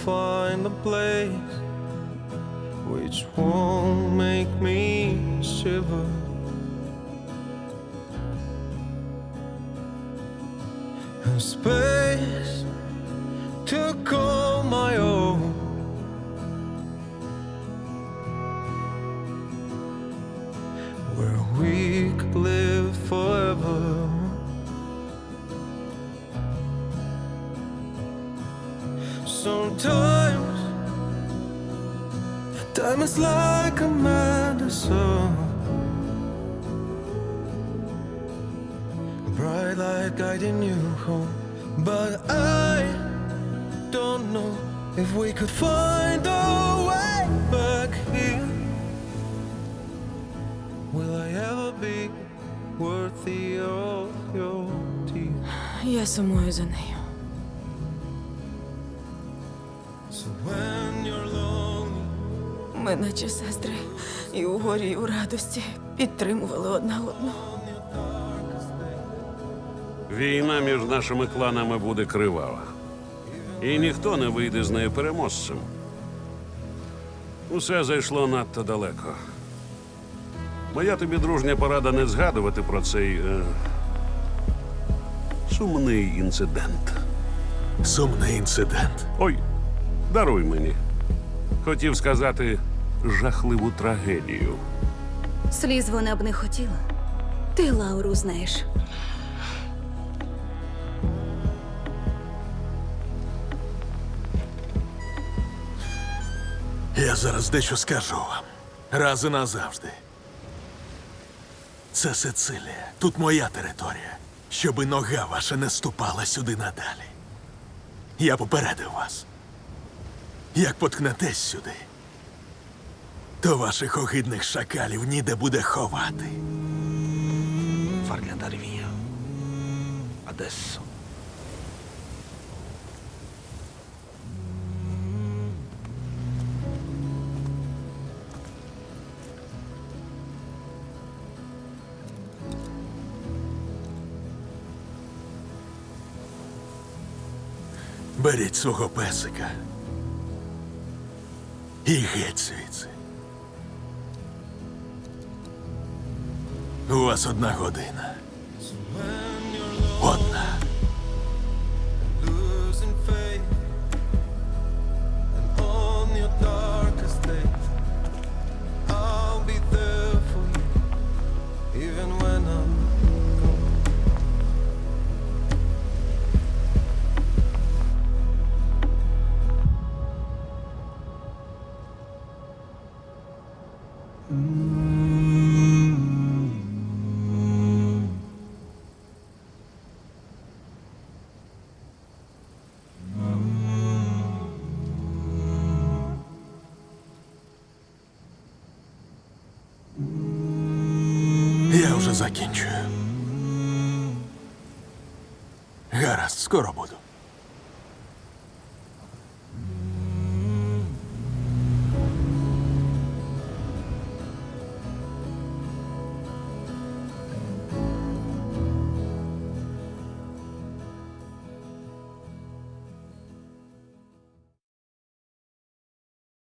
Find a place which won't make me shiver. A space to call my own. Where we could live Sometimes time is like a medicine. A bright light guiding you home, but I don't know if we could find a way back here. Will I ever be worthy of your tears? Я сумую за нею. Ми, наче сестри, і у горі, і у радості підтримували одна одну. Війна між нашими кланами буде кривава. І ніхто не вийде з неї переможцем. Усе зайшло надто далеко. Моя тобі дружня порада не згадувати про цей е, сумний інцидент. Сумний інцидент. Ой, даруй мені. Хотів сказати жахливу трагедію. Сліз вона б не хотіла. Ти Лауру знаєш. Я зараз дещо скажу вам. Раз і назавжди. Це Сицилія. Тут моя територія. Щоби нога ваша не ступала сюди надалі. Я попередив вас. Як поткнетесь сюди, то ваших огидних шакалів ніде буде ховати. farli andare via. Беріть свого песика. І геть звідси. У вас одна година. Одна. losing Я вже закінчую. Гаразд, скоро буду.